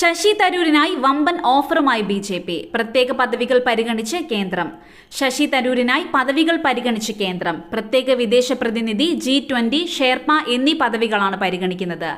ശശി തരൂരിനായി വമ്പൻ ഓഫറുമായി B J P. പ്രത്യേക പദവികൾ പരിഗണിച്ച് കേന്ദ്രം. ശശി തരൂരിനായി പദവികൾ പരിഗണിച്ച് കേന്ദ്രം. പ്രത്യേക വിദേശ പ്രതിനിധി ജി ട്വന്റി എന്നീ പദവികളാണ് പരിഗണിക്കുന്നത്.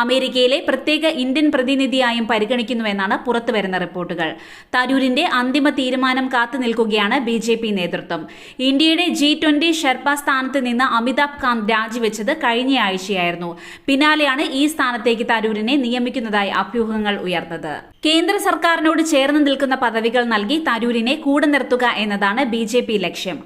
അമേരിക്കയിലെ പ്രത്യേക ഇന്ത്യൻ പ്രതിനിധിയായും പരിഗണിക്കുന്നുവെന്നാണ് പുറത്തുവരുന്ന റിപ്പോർട്ടുകൾ. തരൂരിന്റെ അന്തിമ തീരുമാനം കാത്തു നിൽക്കുകയാണ് ബി ജെ പി നേതൃത്വം. ഇന്ത്യയുടെ ജി ട്വന്റി ഷെർപ്പ സ്ഥാനത്ത് നിന്ന് അമിതാഭ് കാന്ത് രാജിവെച്ചത് കഴിഞ്ഞയാഴ്ചയായിരുന്നു. പിന്നാലെയാണ് ഈ സ്ഥാനത്തേക്ക് തരൂരിനെ നിയമിക്കുന്നതായി അഭ്യൂഹങ്ങൾ ഉയർന്നത്. കേന്ദ്ര സർക്കാരിനോട് ചേർന്ന് നിൽക്കുന്ന പദവികൾ നൽകി തരൂരിനെ കൂടെ നിർത്തുക എന്നതാണ് ബി ലക്ഷ്യം.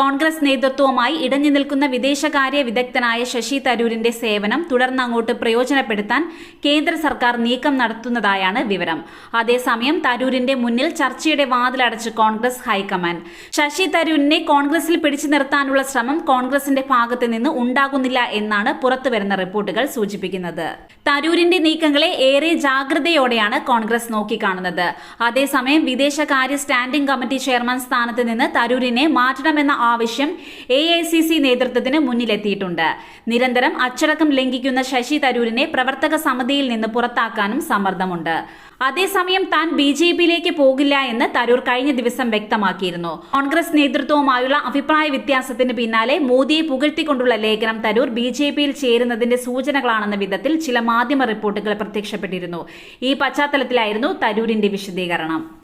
കോൺഗ്രസ് നേതൃത്വവുമായി ഇടഞ്ഞു നിൽക്കുന്ന വിദേശകാര്യ വിദഗ്ധനായ ശശി തരൂരിന്റെ സേവനം തുടർന്ന് അങ്ങോട്ട് പ്രയോജനപ്പെടുത്താൻ കേന്ദ്ര സർക്കാർ നീക്കം നടത്തുന്നതായാണ് വിവരം. അതേസമയം തരൂരിന്റെ മുന്നിൽ ചർച്ചയുടെ വാതിലടച്ച് കോൺഗ്രസ് ഹൈക്കമാൻഡ്. ശശി തരൂരിനെ കോൺഗ്രസിൽ പിടിച്ചു നിർത്താനുള്ള ശ്രമം കോൺഗ്രസിന്റെ ഭാഗത്ത് നിന്ന് ഉണ്ടാകുന്നില്ല എന്നാണ് പുറത്തുവരുന്ന റിപ്പോർട്ടുകൾ സൂചിപ്പിക്കുന്നത്. തരൂരിന്റെ നീക്കങ്ങളെ ഏറെ ജാഗ്രതയോടെയാണ് കോൺഗ്രസ് നോക്കിക്കാണുന്നത്. അതേസമയം വിദേശകാര്യ സ്റ്റാൻഡിംഗ് കമ്മിറ്റി ചെയർമാൻ സ്ഥാനത്ത് നിന്ന് തരൂരിനെ മാറ്റണമെന്ന ആവശ്യം എ ഐ സി സി നേതൃത്വത്തിന് മുന്നിലെത്തിയിട്ടുണ്ട്. നിരന്തരം അച്ചടക്കം ലംഘിക്കുന്ന ശശി തരൂരിനെ പ്രവർത്തക സമിതിയിൽ നിന്ന് പുറത്താക്കാനും സമ്മർദ്ദമുണ്ട്. അതേസമയം താൻ ബി ജെ പിയിലേക്ക് പോകില്ല എന്ന് തരൂർ കഴിഞ്ഞ ദിവസം വ്യക്തമാക്കിയിരുന്നു. കോൺഗ്രസ് നേതൃത്വവുമായുള്ള അഭിപ്രായ വ്യത്യാസത്തിന് പിന്നാലെ മോദിയെ പുകഴ്ത്തിക്കൊണ്ടുള്ള ലേഖനം തരൂർ ബി ജെ പിയിൽ ചേരുന്നതിന്റെ സൂചനകളാണെന്ന വിധത്തിൽ ചില മാധ്യമ റിപ്പോർട്ടുകൾ പ്രത്യക്ഷപ്പെട്ടിരുന്നു. ഈ പശ്ചാത്തലത്തിലായിരുന്നു തരൂരിന്റെ വിശദീകരണം.